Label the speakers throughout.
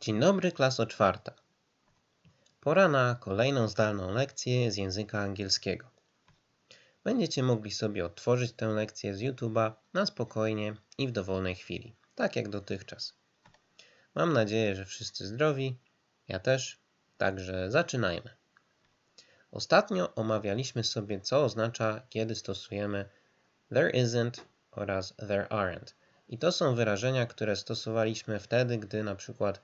Speaker 1: Dzień dobry, klaso czwarta. Pora na kolejną zdalną lekcję z języka angielskiego. Będziecie mogli sobie odtworzyć tę lekcję z YouTube'a na spokojnie i w dowolnej chwili, tak jak dotychczas. Mam nadzieję, że wszyscy zdrowi, ja też, także zaczynajmy. Ostatnio omawialiśmy sobie, co oznacza, kiedy stosujemy there isn't oraz there aren't. I to są wyrażenia, które stosowaliśmy wtedy, gdy na przykład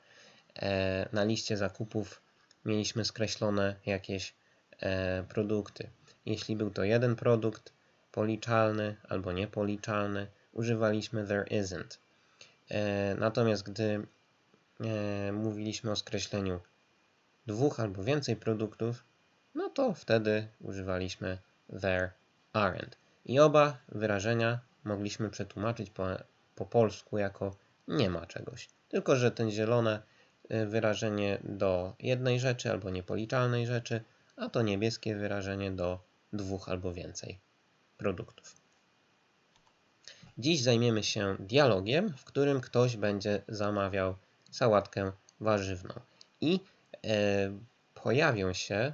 Speaker 1: na liście zakupów mieliśmy skreślone jakieś e, produkty. Jeśli był to jeden produkt policzalny albo niepoliczalny, używaliśmy there isn't. E, natomiast gdy mówiliśmy o skreśleniu dwóch albo więcej produktów, no to wtedy używaliśmy there aren't. I oba wyrażenia mogliśmy przetłumaczyć po, po polsku jako nie ma czegoś. Tylko, że ten zielone wyrażenie do jednej rzeczy albo niepoliczalnej rzeczy, a to niebieskie wyrażenie do dwóch albo więcej produktów. Dziś zajmiemy się dialogiem, w którym ktoś będzie zamawiał sałatkę warzywną. I e, pojawią się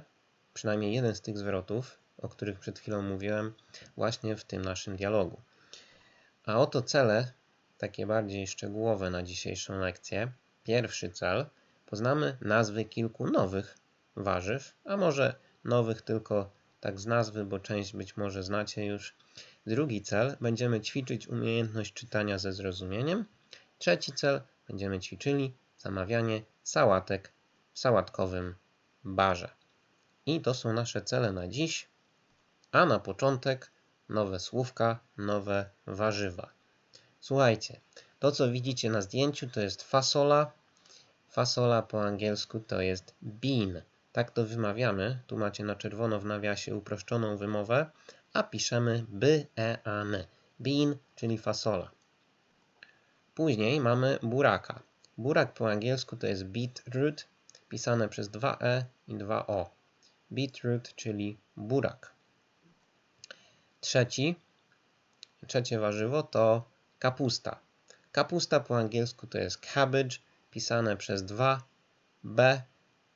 Speaker 1: przynajmniej jeden z tych zwrotów, o których przed chwilą mówiłem, właśnie w tym naszym dialogu. A oto cele, takie bardziej szczegółowe na dzisiejszą lekcję. Pierwszy cel poznamy nazwy kilku nowych warzyw, a może nowych tylko tak z nazwy, bo część być może znacie już. Drugi cel będziemy ćwiczyć umiejętność czytania ze zrozumieniem. Trzeci cel będziemy ćwiczyli zamawianie sałatek w sałatkowym barze. I to są nasze cele na dziś. A na początek nowe słówka, nowe warzywa. Słuchajcie, to co widzicie na zdjęciu to jest fasola. Fasola po angielsku to jest bean. Tak to wymawiamy. Tu macie na czerwono w nawiasie uproszczoną wymowę, a piszemy by, e, a, n. Bean, czyli fasola. Później mamy buraka. Burak po angielsku to jest beetroot, pisane przez dwa e i dwa o. Beetroot, czyli burak. Trzeci, trzecie warzywo to kapusta. Kapusta po angielsku to jest cabbage, pisane przez dwa b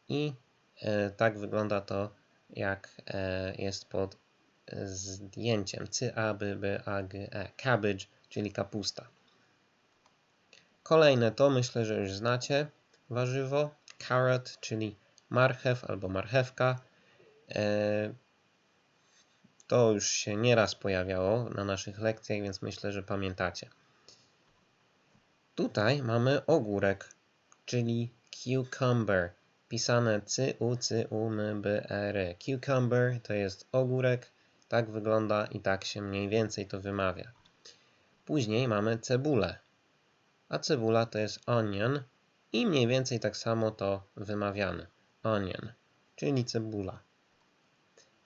Speaker 1: i e, tak wygląda to, jak e, jest pod zdjęciem. C, A, B, B, A, G, E. Cabbage, czyli kapusta. Kolejne to myślę, że już znacie warzywo. Carrot, czyli marchew albo marchewka. E, to już się nieraz pojawiało na naszych lekcjach, więc myślę, że pamiętacie. Tutaj mamy ogórek, czyli cucumber, pisane c u c u m b r. Cucumber to jest ogórek, tak wygląda i tak się mniej więcej to wymawia. Później mamy cebulę, a cebula to jest onion i mniej więcej tak samo to wymawiamy. Onion, czyli cebula.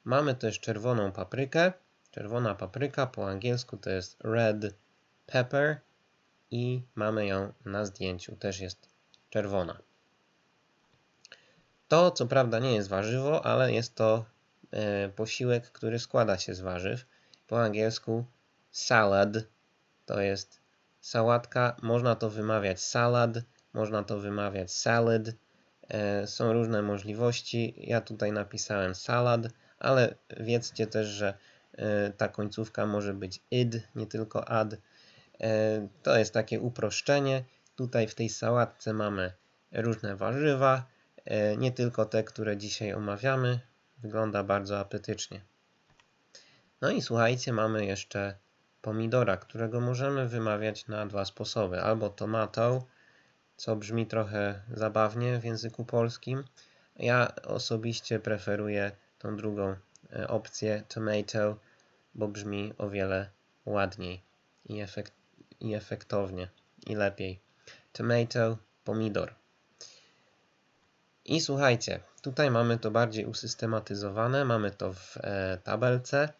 Speaker 1: Mamy też czerwoną paprykę. Czerwona papryka po angielsku to jest red pepper i mamy ją na zdjęciu, też jest czerwona. To co prawda nie jest warzywo, ale jest to e, posiłek, który składa się z warzyw. Po angielsku salad to jest sałatka, można to wymawiać salad, można to wymawiać salad. E, są różne możliwości. Ja tutaj napisałem salad ale wiedzcie też, że e, ta końcówka może być id, nie tylko ad. To jest takie uproszczenie. Tutaj w tej sałatce mamy różne warzywa, e, nie tylko te, które dzisiaj omawiamy. Wygląda bardzo apetycznie. No i słuchajcie, mamy jeszcze pomidora, którego możemy wymawiać na dwa sposoby. Albo tomato, co brzmi trochę zabawnie w języku polskim. Ja osobiście preferuję tą drugą e, opcję tomato, bo brzmi o wiele ładniej i, efekt, i efektownie i lepiej. Tomato, pomidor. I słuchajcie, tutaj mamy to bardziej usystematyzowane, mamy to w e, tabelce.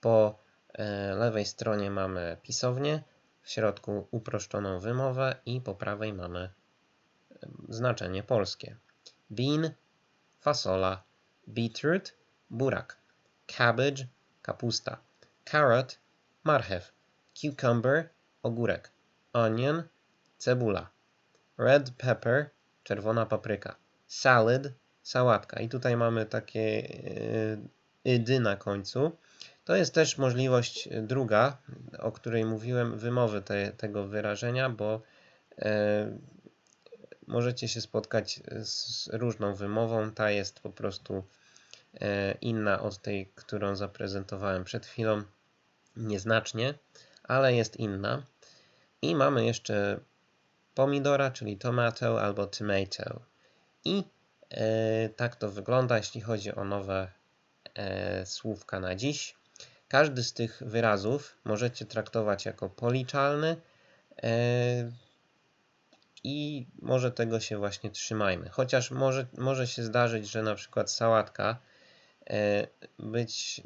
Speaker 1: Po e, lewej stronie mamy pisownię, w środku uproszczoną wymowę i po prawej mamy e, znaczenie polskie. Bean, fasola, beetroot, burak, cabbage, kapusta, carrot, marchew, cucumber, ogórek, onion, cebula, red pepper, czerwona papryka. Salad, sałatka. I tutaj mamy takie idy na końcu. To jest też możliwość druga, o której mówiłem, wymowy te, tego wyrażenia, bo e, możecie się spotkać z różną wymową. Ta jest po prostu e, inna od tej, którą zaprezentowałem przed chwilą, nieznacznie, ale jest inna. I mamy jeszcze pomidora, czyli tomato albo tomato. I e, tak to wygląda, jeśli chodzi o nowe e, słówka na dziś. Każdy z tych wyrazów możecie traktować jako policzalny e, i może tego się właśnie trzymajmy. Chociaż może, może się zdarzyć, że na przykład sałatka e, być,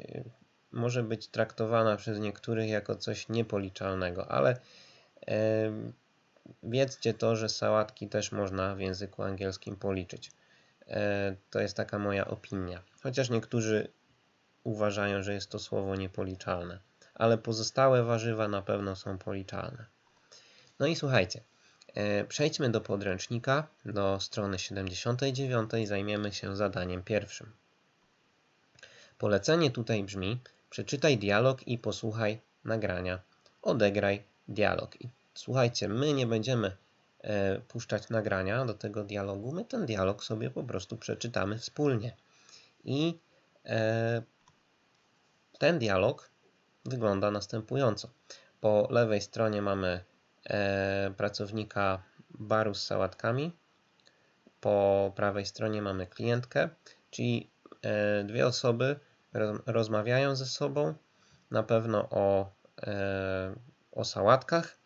Speaker 1: może być traktowana przez niektórych jako coś niepoliczalnego, ale e, wiedzcie to, że sałatki też można w języku angielskim policzyć. To jest taka moja opinia. Chociaż niektórzy uważają, że jest to słowo niepoliczalne, ale pozostałe warzywa na pewno są policzalne. No i słuchajcie, e, przejdźmy do podręcznika, do strony 79, zajmiemy się zadaniem pierwszym. Polecenie tutaj brzmi: przeczytaj dialog i posłuchaj nagrania. Odegraj dialog. I słuchajcie, my nie będziemy e, puszczać nagrania do tego dialogu, my ten dialog sobie po prostu przeczytamy wspólnie. I e, ten dialog wygląda następująco. Po lewej stronie mamy e, pracownika baru z sałatkami, po prawej stronie mamy klientkę, czyli dwie osoby roz, rozmawiają ze sobą, na pewno o, o sałatkach.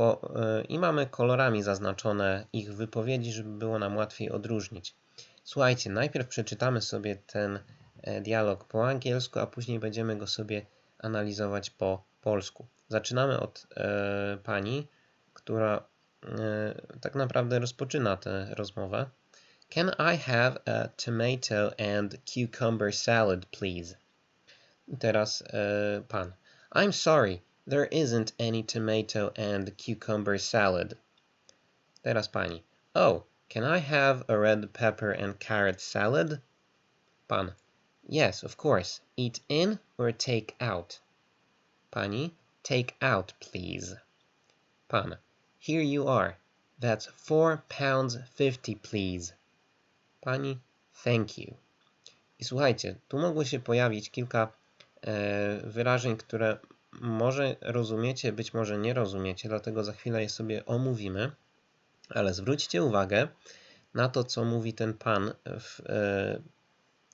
Speaker 1: Po, e, I mamy kolorami zaznaczone ich wypowiedzi, żeby było nam łatwiej odróżnić. Słuchajcie, najpierw przeczytamy sobie ten E, dialog po angielsku, a później będziemy go sobie analizować po polsku. Zaczynamy od e, pani, która e, tak naprawdę rozpoczyna tę rozmowę. Can I have a tomato and cucumber salad, please? I teraz e, pan. I'm sorry, there isn't any tomato and cucumber salad. Teraz pani. Oh, can I have a red pepper and carrot salad? Pan. Yes, of course. Eat in or take out? Pani, take out, please. Pan, here you are. That's four pounds fifty, please. Pani, thank you. I słuchajcie, tu mogło się pojawić kilka e, wyrażeń, które może rozumiecie, być może nie rozumiecie, dlatego za chwilę je sobie omówimy. Ale zwróćcie uwagę na to, co mówi ten pan w e,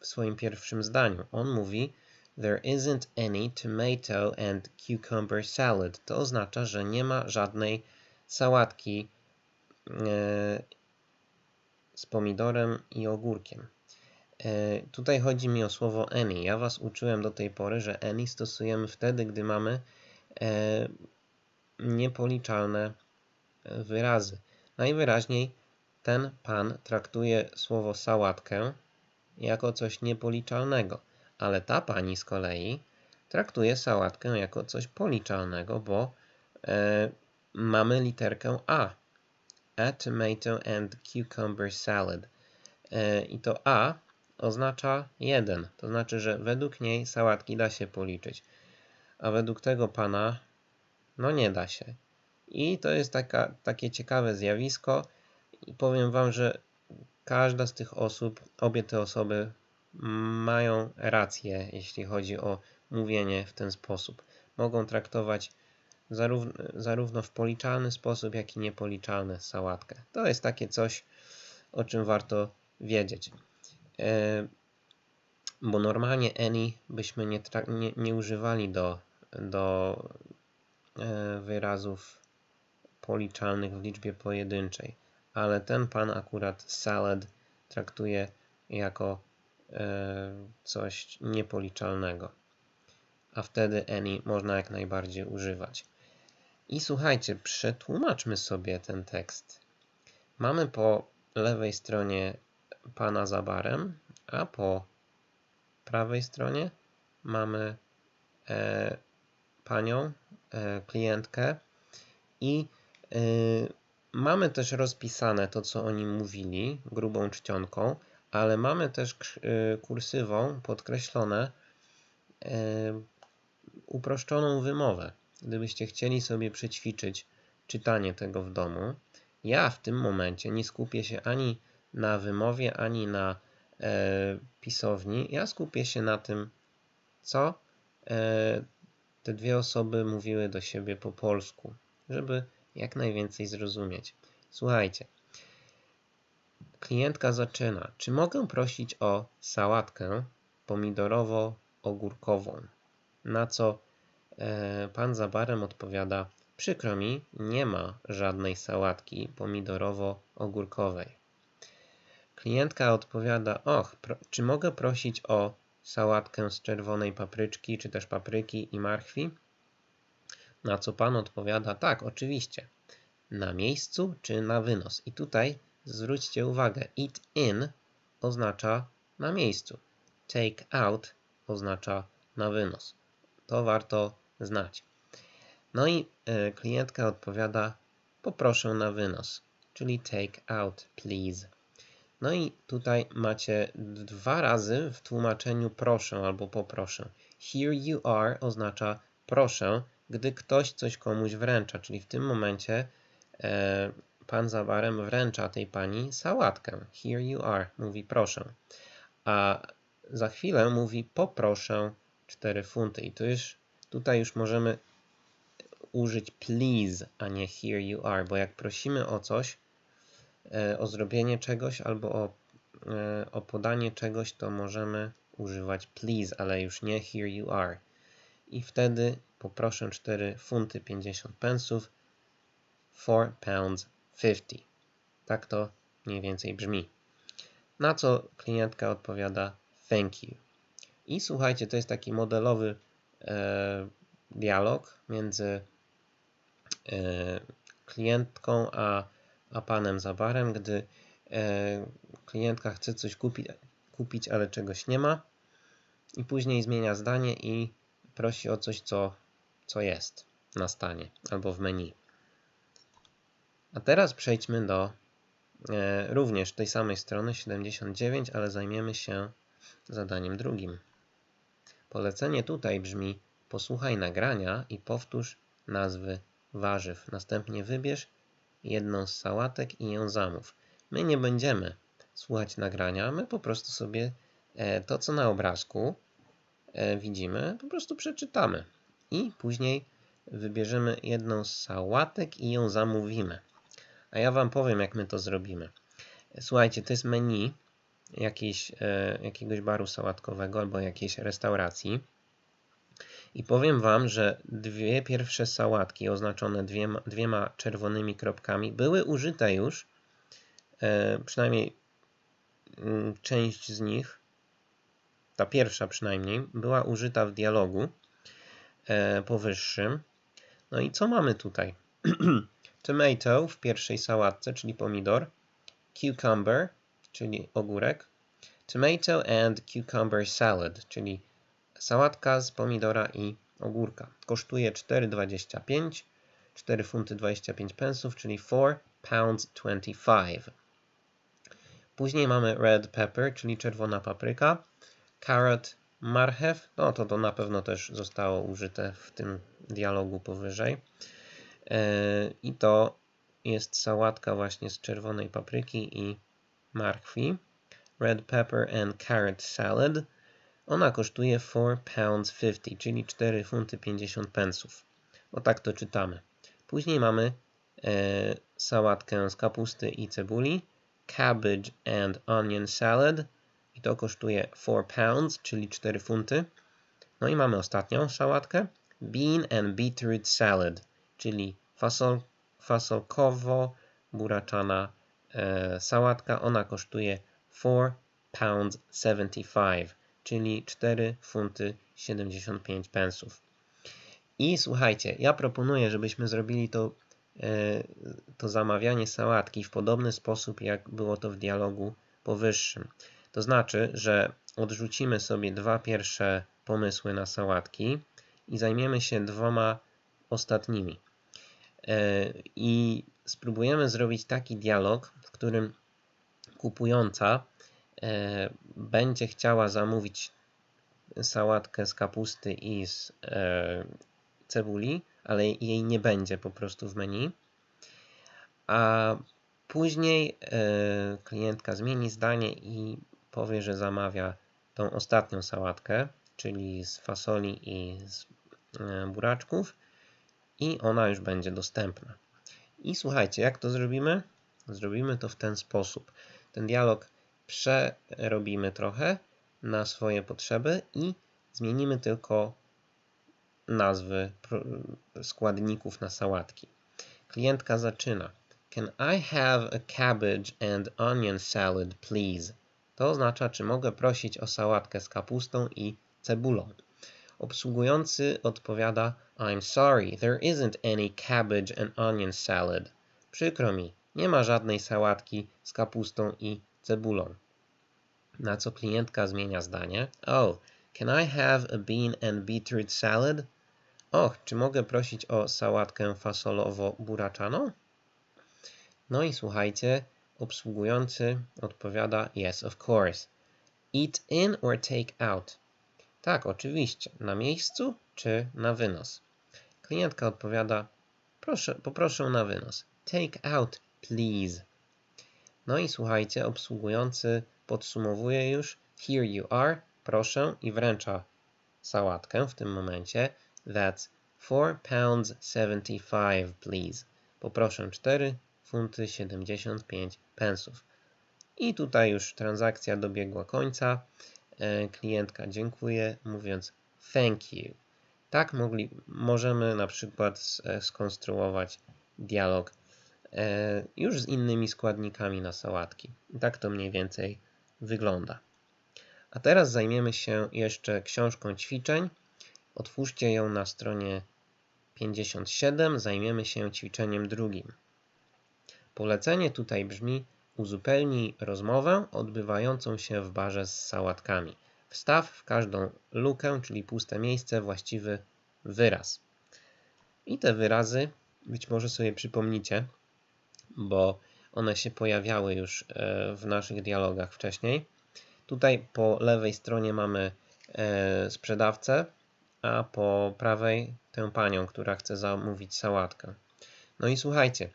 Speaker 1: w swoim pierwszym zdaniu. On mówi There isn't any tomato and cucumber salad. To oznacza, że nie ma żadnej sałatki e, z pomidorem i ogórkiem. E, tutaj chodzi mi o słowo any. Ja Was uczyłem do tej pory, że any stosujemy wtedy, gdy mamy e, niepoliczalne wyrazy. Najwyraźniej ten pan traktuje słowo sałatkę jako coś niepoliczalnego, ale ta pani z kolei traktuje sałatkę jako coś policzalnego, bo e, mamy literkę A. A tomato and cucumber salad. E, I to A oznacza 1, to znaczy, że według niej sałatki da się policzyć, a według tego pana no nie da się. I to jest taka, takie ciekawe zjawisko i powiem Wam, że każda z tych osób, obie te osoby mają rację, jeśli chodzi o mówienie w ten sposób. Mogą traktować zarówno, zarówno w policzalny sposób, jak i niepoliczalny sałatkę. To jest takie coś, o czym warto wiedzieć. Bo normalnie any byśmy nie, nie, nie używali do, do e, wyrazów policzalnych w liczbie pojedynczej ale ten pan akurat salad traktuje jako e, coś niepoliczalnego. A wtedy any można jak najbardziej używać. I słuchajcie, przetłumaczmy sobie ten tekst. Mamy po lewej stronie pana za barem, a po prawej stronie mamy e, panią, e, klientkę i e, mamy też rozpisane to, co oni mówili, grubą czcionką, ale mamy też y, kursywą podkreślone y, uproszczoną wymowę. Gdybyście chcieli sobie przećwiczyć czytanie tego w domu, ja w tym momencie nie skupię się ani na wymowie, ani na e, pisowni. Ja skupię się na tym, co e, te dwie osoby mówiły do siebie po polsku, żeby jak najwięcej zrozumieć. Słuchajcie. Klientka zaczyna. Czy mogę prosić o sałatkę pomidorowo-ogórkową? Na co e, pan za barem odpowiada: Przykro mi, nie ma żadnej sałatki pomidorowo-ogórkowej. Klientka odpowiada: Och, czy mogę prosić o sałatkę z czerwonej papryczki, czy też papryki i marchwi? Na co pan odpowiada: Tak, oczywiście. Na miejscu czy na wynos? I tutaj zwróćcie uwagę: eat in oznacza na miejscu, take out oznacza na wynos. To warto znać. No i y, klientka odpowiada: Poproszę na wynos, czyli take out, please. No i tutaj macie dwa razy w tłumaczeniu proszę albo poproszę. Here you are oznacza proszę, gdy ktoś coś komuś wręcza, czyli w tym momencie e, pan za barem wręcza tej pani sałatkę. Here you are, mówi proszę. A za chwilę mówi poproszę 4 funty. I to już, tutaj już możemy użyć please, a nie here you are, bo jak prosimy o coś, o zrobienie czegoś albo o, e, o podanie czegoś, to możemy używać please, ale już nie here you are. I wtedy poproszę 4 funty 50 pensów, 4 pounds 50. Tak to mniej więcej brzmi. Na co klientka odpowiada thank you. I słuchajcie, to jest taki modelowy e, dialog między e, klientką a, a panem za barem, gdy e, klientka chce coś kupić, kupić, ale czegoś nie ma i później zmienia zdanie i prosi o coś, co, co jest na stanie albo w menu. A teraz przejdźmy do e, również tej samej strony 79, ale zajmiemy się zadaniem drugim. Polecenie tutaj brzmi: posłuchaj nagrania i powtórz nazwy warzyw. Następnie wybierz jedną z sałatek i ją zamów. My nie będziemy słuchać nagrania, my po prostu sobie e, to, co na obrazku e, widzimy, po prostu przeczytamy. I później wybierzemy jedną z sałatek i ją zamówimy. A ja Wam powiem, jak my to zrobimy. Słuchajcie, to jest menu jakiejś, e, jakiegoś baru sałatkowego albo jakiejś restauracji. I powiem Wam, że dwie pierwsze sałatki oznaczone dwiema, dwiema czerwonymi kropkami były użyte już, e, przynajmniej mm, część z nich, ta pierwsza przynajmniej, była użyta w dialogu e, powyższym. No i co mamy tutaj? Tomato w pierwszej sałatce, czyli pomidor. Cucumber, czyli ogórek. Tomato and cucumber salad, czyli sałatka z pomidora i ogórka. Kosztuje 4,25, 4 funty 25 pensów, czyli 4 pounds 25. Później mamy red pepper, czyli czerwona papryka. Carrot, marchew, no to to na pewno też zostało użyte w tym dialogu powyżej. E, I to jest sałatka właśnie z czerwonej papryki i marchwi. Red pepper and carrot salad. Ona kosztuje 4 pounds 50, czyli 4 funty 50 pensów. O tak to czytamy. Później mamy e, sałatkę z kapusty i cebuli. Cabbage and onion salad. I to kosztuje 4 pounds, czyli 4 funty. No i mamy ostatnią sałatkę. Bean and beetroot salad czyli fasol, fasolkowo-buraczana e, sałatka. Ona kosztuje 4 pounds 75, czyli 4 funty 75 pensów. I słuchajcie, ja proponuję, żebyśmy zrobili to, e, to zamawianie sałatki w podobny sposób, jak było to w dialogu powyższym. To znaczy, że odrzucimy sobie dwa pierwsze pomysły na sałatki i zajmiemy się dwoma ostatnimi. E, I spróbujemy zrobić taki dialog, w którym kupująca będzie chciała zamówić sałatkę z kapusty i z e, cebuli, ale jej nie będzie po prostu w menu. A później e, klientka zmieni zdanie i powie, że zamawia tą ostatnią sałatkę, czyli z fasoli i z e, buraczków i ona już będzie dostępna. I słuchajcie, jak to zrobimy? Zrobimy to w ten sposób. Ten dialog przerobimy trochę na swoje potrzeby i zmienimy tylko nazwy składników na sałatki. Klientka zaczyna. Can I have a cabbage and onion salad, please? To oznacza, czy mogę prosić o sałatkę z kapustą i cebulą. Obsługujący odpowiada I'm sorry, there isn't any cabbage and onion salad. Przykro mi, nie ma żadnej sałatki z kapustą i cebulą. Na co klientka zmienia zdanie. Oh, can I have a bean and beetroot salad? Och, czy mogę prosić o sałatkę fasolowo-buraczaną? No i słuchajcie, obsługujący odpowiada Yes, of course. Eat in or take out? Tak, oczywiście. Na miejscu czy na wynos? Klientka odpowiada Proszę, poproszę na wynos. Take out, please. No i słuchajcie, obsługujący podsumowuje już Here you are, proszę i wręcza sałatkę w tym momencie. That's 4 pounds 75, please. Poproszę 4 funty 75 pensów. I tutaj już transakcja dobiegła końca. E, klientka dziękuję, mówiąc thank you. Tak mogli, możemy na przykład e, skonstruować dialog już z innymi składnikami na sałatki. Tak to mniej więcej wygląda. A teraz zajmiemy się jeszcze książką ćwiczeń. Otwórzcie ją na stronie 57. Zajmiemy się ćwiczeniem drugim. Polecenie tutaj brzmi uzupełnij rozmowę odbywającą się w barze z sałatkami. Wstaw w każdą lukę, czyli puste miejsce, właściwy wyraz. I te wyrazy być może sobie przypomnicie, bo one się pojawiały już e, w naszych dialogach wcześniej. Tutaj po lewej stronie mamy e, sprzedawcę, a po prawej tę panią, która chce zamówić sałatkę. No i słuchajcie.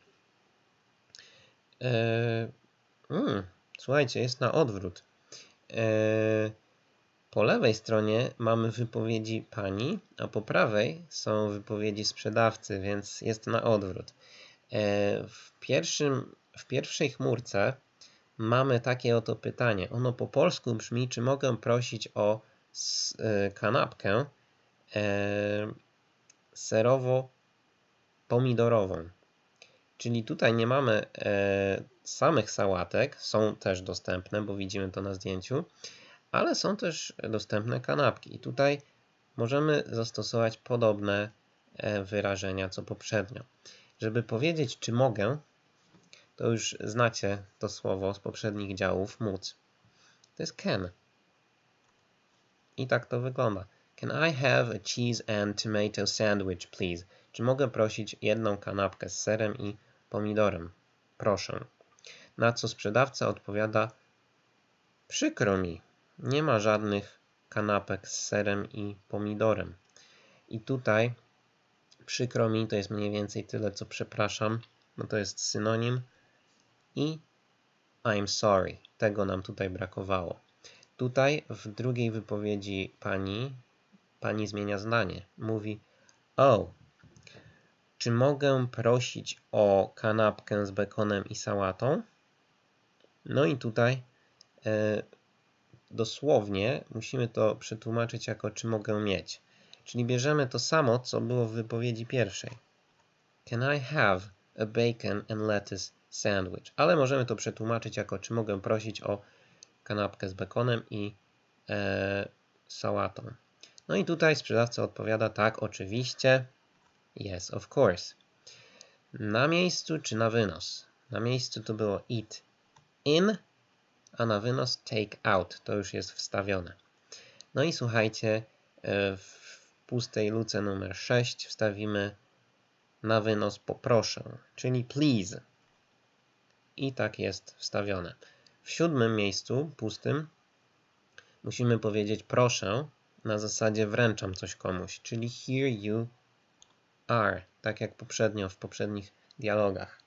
Speaker 1: Hmm, słuchajcie, jest na odwrót. Po lewej stronie mamy wypowiedzi pani, a po prawej są wypowiedzi sprzedawcy, więc jest na odwrót. W, pierwszym, w pierwszej chmurce mamy takie oto pytanie. Ono po polsku brzmi, czy mogę prosić o kanapkę serowo-pomidorową. Czyli tutaj nie mamy e, samych sałatek, są też dostępne, bo widzimy to na zdjęciu, ale są też dostępne kanapki. I tutaj możemy zastosować podobne e, wyrażenia co poprzednio. Żeby powiedzieć, czy mogę, to już znacie to słowo z poprzednich działów móc. To jest can. I tak to wygląda. Can I have a cheese and tomato sandwich, please? Czy mogę prosić jedną kanapkę z serem i pomidorem? Proszę. Na co sprzedawca odpowiada: Przykro mi, nie ma żadnych kanapek z serem i pomidorem. I tutaj przykro mi to jest mniej więcej tyle, co przepraszam, no to jest synonim. I I'm sorry. Tego nam tutaj brakowało. Tutaj w drugiej wypowiedzi pani, pani zmienia zdanie. Mówi: Oh, czy mogę prosić o kanapkę z bekonem i sałatą? No i tutaj e, dosłownie musimy to przetłumaczyć jako czy mogę mieć. Czyli bierzemy to samo, co było w wypowiedzi pierwszej. Can I have a bacon and lettuce sandwich? Ale możemy to przetłumaczyć jako czy mogę prosić o kanapkę z bekonem i e, sałatą. No i tutaj sprzedawca odpowiada tak, oczywiście. Yes, of course. Na miejscu czy na wynos? Na miejscu to było eat in, a na wynos take out. To już jest wstawione. No i słuchajcie, e, w pustej luce numer 6 wstawimy na wynos poproszę, czyli please. i tak jest wstawione. W siódmym miejscu, pustym, musimy powiedzieć proszę na zasadzie wręczam coś komuś, czyli here you are, tak jak poprzednio w poprzednich dialogach.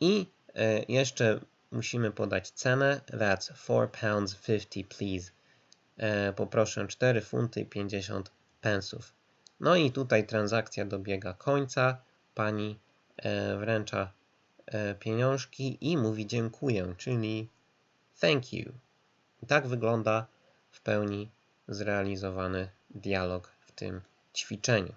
Speaker 1: I e, jeszcze musimy podać cenę, that's 4 pounds 50 please. E, poproszę 4 funty i 50 pensów. No i tutaj transakcja dobiega końca, pani e, wręcza e, pieniążki i mówi dziękuję, czyli thank you. I tak wygląda w pełni zrealizowany dialog w tym ćwiczeniu.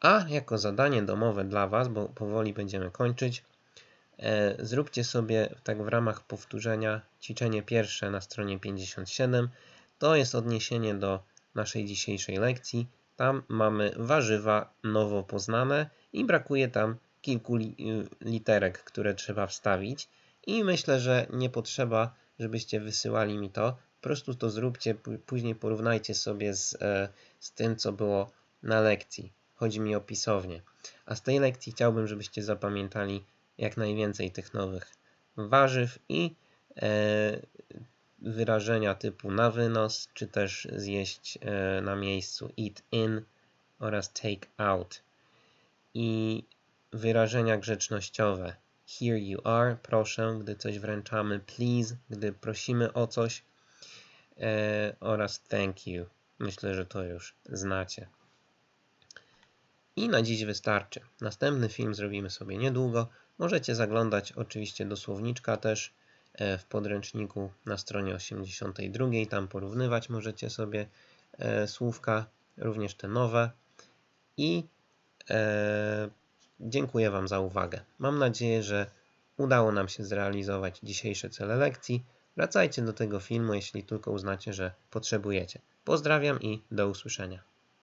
Speaker 1: A jako zadanie domowe dla Was, bo powoli będziemy kończyć, e, zróbcie sobie tak w ramach powtórzenia ćwiczenie pierwsze na stronie 57. To jest odniesienie do naszej dzisiejszej lekcji. Tam mamy warzywa nowo poznane i brakuje tam kilku li literek, które trzeba wstawić. I myślę, że nie potrzeba, żebyście wysyłali mi to. Po prostu to zróbcie, później porównajcie sobie z, e, z tym, co było na lekcji. Chodzi mi o pisownię. A z tej lekcji chciałbym, żebyście zapamiętali jak najwięcej tych nowych warzyw i e, wyrażenia typu na wynos, czy też zjeść e, na miejscu eat in oraz take out. I wyrażenia grzecznościowe here you are, proszę, gdy coś wręczamy, please, gdy prosimy o coś e, oraz thank you. Myślę, że to już znacie. I na dziś wystarczy. Następny film zrobimy sobie niedługo. Możecie zaglądać oczywiście do słowniczka też w podręczniku na stronie 82. Tam porównywać możecie sobie e, słówka, również te nowe. I e, dziękuję Wam za uwagę. Mam nadzieję, że udało nam się zrealizować dzisiejsze cele lekcji. Wracajcie do tego filmu, jeśli tylko uznacie, że potrzebujecie. Pozdrawiam i do usłyszenia.